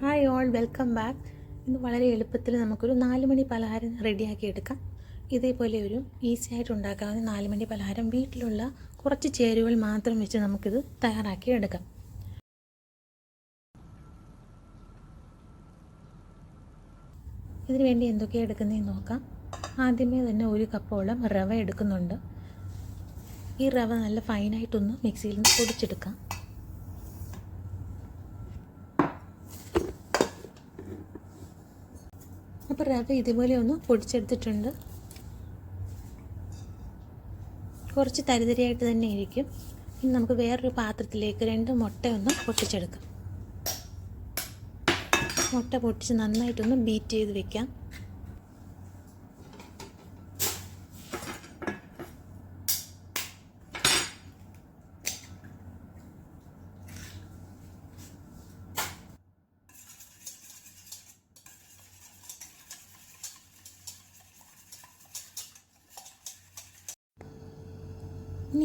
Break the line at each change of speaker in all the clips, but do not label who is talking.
Hi all welcome back ഇന്ന് വളരെ എളുപ്പത്തിൽ നമുക്കൊരു നാല് മണി പലഹാരം റെഡിയാക്കി എടുക്കാം. ഇതേപോലെ ഒരു ഈസി ആയിട്ട് ഉണ്ടാക്കാവുന്ന നാല് മണി പലഹാരം വീട്ടിലുള്ള കുറച്ച് ചേരുവകൾ മാത്രം വെച്ച് നമുക്കിത് തയ്യാറാക്കി എടുക്കാം. ഇതിന് വേണ്ടി എന്തൊക്കെയാണ് എടുക്കുന്നതെന്ന് നോക്കാം. ആദ്യമേ തന്നെ ഒരു കപ്പോളം റവ എടുക്കുന്നുണ്ട്. ഈ റവ നല്ല ഫൈനായിട്ടൊന്ന് മിക്സിയിൽ നിന്ന് പൊടിച്ചെടുക്കാം. അപ്പോൾ റവ ഇതുപോലെ ഒന്ന് പൊടിച്ചെടുത്തിട്ടുണ്ട്. കുറച്ച് തരിതരിയായിട്ട് തന്നെ ഇരിക്കും. ഇനി നമുക്ക് വേറൊരു പാത്രത്തിലേക്ക് രണ്ട് മുട്ട ഒന്ന് പൊട്ടിച്ചെടുക്കാം. മുട്ട പൊട്ടിച്ച് നന്നായിട്ടൊന്ന് ബീറ്റ് ചെയ്ത് വെക്കാം.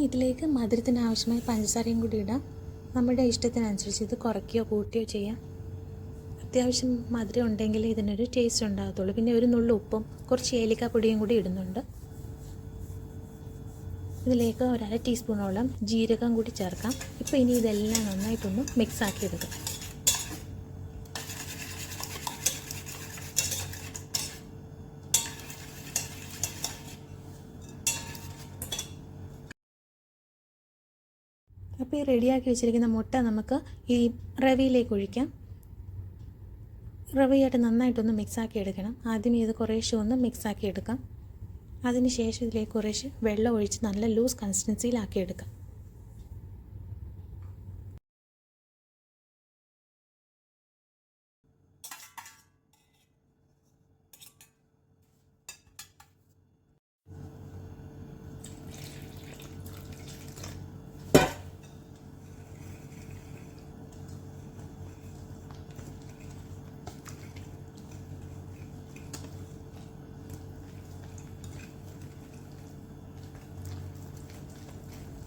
ഇതിലേക്ക് മധുരത്തിന് ആവശ്യമായ പഞ്ചസാരയും കൂടി ഇടാം. നമ്മുടെ ഇഷ്ടത്തിനനുസരിച്ച് ഇത് കുറയ്ക്കുകയോ കൂട്ടുകയോ ചെയ്യാം. അത്യാവശ്യം മധുരം ഉണ്ടെങ്കിൽ ഇതിനൊരു ടേസ്റ്റ് ഉണ്ടാകത്തുള്ളൂ. പിന്നെ ഒരു നുള്ളു ഉപ്പും കുറച്ച് ഏലിക്കാപ്പൊടിയും കൂടി ഇടുന്നുണ്ട്. ഇതിലേക്ക് ഒരര ടീസ്പൂണോളം ജീരകം കൂടി ചേർക്കാം. ഇപ്പോൾ ഇനി ഇതെല്ലാം നന്നായിട്ടൊന്ന് മിക്സ് ആക്കി അപ്പോൾ ഈ റെഡിയാക്കി വെച്ചിരിക്കുന്ന മുട്ട നമുക്ക് ഈ റവിയിലേക്ക് ഒഴിക്കാം. റവയായിട്ട് നന്നായിട്ടൊന്ന് മിക്സാക്കി എടുക്കണം. ആദ്യം ഇത് കുറേശ്ശെ ഒന്ന് മിക്സാക്കി എടുക്കാം. അതിന് ശേഷം ഇതിലേക്ക് കുറേശ്ശെ വെള്ളം ഒഴിച്ച് നല്ല ലൂസ് കൺസിസ്റ്റൻസിയിലാക്കി എടുക്കാം.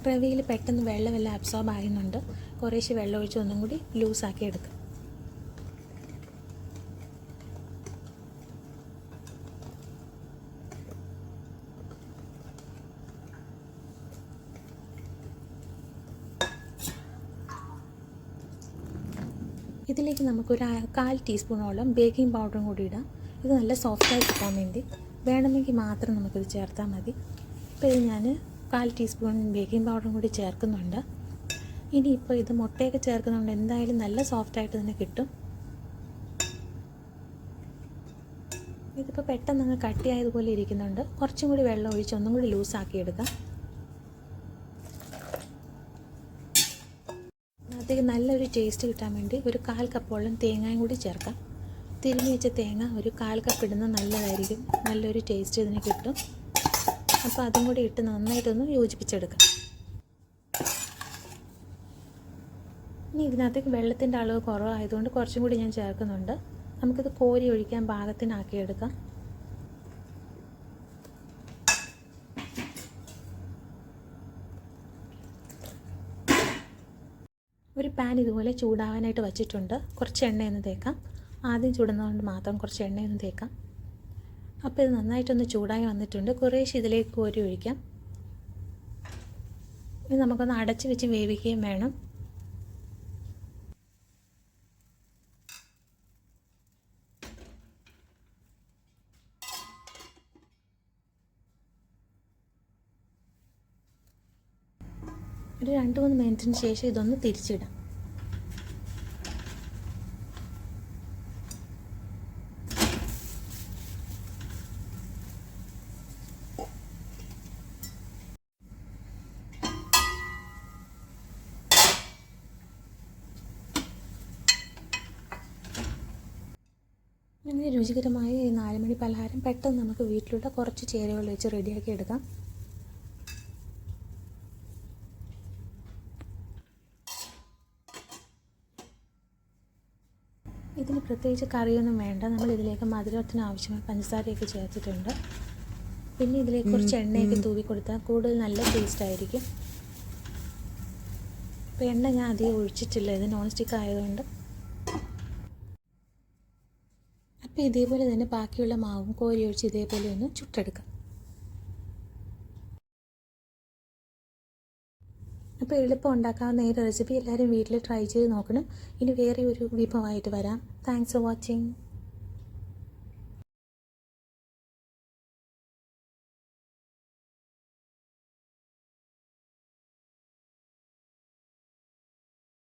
റവയിൽ പെട്ടെന്ന് വെള്ളമെല്ലാം അബ്സോർബ് ആകുന്നുണ്ട്. കുറേശ്ശെ വെള്ളം ഒഴിച്ച് ഒന്നും കൂടി ലൂസാക്കി എടുക്കും. ഇതിലേക്ക് നമുക്കൊരു കാൽ ടീസ്പൂണോളം ബേക്കിംഗ് പൗഡറും കൂടി ഇടാം. ഇത് നല്ല സോഫ്റ്റായി കിട്ടാൻ വേണ്ടി. വേണമെങ്കിൽ മാത്രം നമുക്കിത് ചേർത്താൽ മതി. ഇപ്പോൾ ഞാൻ കാൽ ടീസ്പൂൺ ബേക്കിംഗ് പൗഡറും കൂടി ചേർക്കുന്നുണ്ട്. ഇനിയിപ്പോൾ ഇത് മുട്ടയൊക്കെ ചേർക്കുന്നതുകൊണ്ട് എന്തായാലും നല്ല സോഫ്റ്റായിട്ട് തന്നെ കിട്ടും. ഇതിപ്പോൾ പെട്ടെന്ന് അങ്ങ് കട്ടിയായതുപോലെ ഇരിക്കുന്നുണ്ട്. കുറച്ചും കൂടി വെള്ളം ഒഴിച്ച് ഒന്നും കൂടി ലൂസാക്കി എടുക്കാം. അതിലേക്ക് നല്ലൊരു ടേസ്റ്റ് കിട്ടാൻ വേണ്ടി ഒരു കാൽ കപ്പോളം തേങ്ങയും കൂടി ചേർക്കാം. തിരിഞ്ഞ് വെച്ച തേങ്ങ ഒരു കാൽ കപ്പ് ഇടുന്നത് നല്ലതായിരിക്കും. നല്ലൊരു ടേസ്റ്റ് ഇതിന് കിട്ടും. അപ്പോൾ അതും കൂടി ഇട്ട് നന്നായിട്ടൊന്ന് യോജിപ്പിച്ചെടുക്കാം ഇനി ഇതിനകത്തേക്ക് വെള്ളത്തിന്റെ അളവ് കുറവായതുകൊണ്ട് കുറച്ചും കൂടി ഞാൻ ചേർക്കുന്നുണ്ട്. നമുക്കിത് കോരി ഒഴിക്കാൻ പാകത്തിനാക്കിയെടുക്കാം ഒരു പാൻ ഇതുപോലെ ചൂടാവാനായിട്ട് വച്ചിട്ടുണ്ട്. കുറച്ച് എണ്ണയൊന്ന് തേക്കാം. ആദ്യം ചൂടുന്നതുകൊണ്ട് മാത്രം കുറച്ച് എണ്ണയൊന്ന് തേക്കാം. അപ്പോൾ ഇത് നന്നായിട്ടൊന്ന് ചൂടായി വന്നിട്ടുണ്ട്. കുറേശ്ശെ ഇതിലേക്ക് കോരി ഒഴിക്കാം. ഇത് നമുക്കൊന്ന് അടച്ച് വെച്ച് വേവിക്കുകയും വേണം. ഒരു രണ്ട് മൂന്ന് മിനിറ്റിന് ശേഷം ഇതൊന്ന് തിരിച്ചിടാം. അങ്ങനെ രുചികരമായ ഈ നാലുമണി പലഹാരം പെട്ടെന്ന് നമുക്ക് വീട്ടിലുള്ള കുറച്ച് ചേരുവകൾ വെച്ച് റെഡിയാക്കി എടുക്കാം. ഇതിന് പ്രത്യേകിച്ച് കറിയൊന്നും വേണ്ട. നമ്മൾ ഇതിലേക്ക് മധുരത്തിന് ആവശ്യമായ പഞ്ചസാരയൊക്കെ ചേർത്തിട്ടുണ്ട്. പിന്നെ ഇതിലേക്ക് കുറച്ച് എണ്ണയൊക്കെ തൂവി കൊടുത്താൽ കൂടുതൽ നല്ല ടേസ്റ്റ് ആയിരിക്കും. അപ്പോൾ എണ്ണ ഞാൻ അധികം ഒഴിച്ചിട്ടില്ല. ഇത് നോൺ സ്റ്റിക്ക് ആയതുകൊണ്ട് അപ്പോൾ ഇതേപോലെ തന്നെ ബാക്കിയുള്ള മാവും കോരി ഒഴിച്ച് ഇതേപോലെ ഒന്ന് ചുട്ടെടുക്കാം. അപ്പോൾ എളുപ്പം ഉണ്ടാക്കാവുന്ന നേരെ റെസിപ്പി എല്ലാവരും വീട്ടിൽ ട്രൈ ചെയ്ത് നോക്കണം. ഇനി വേറെ ഒരു വിഭവമായിട്ട് വരാം. Thanks for watching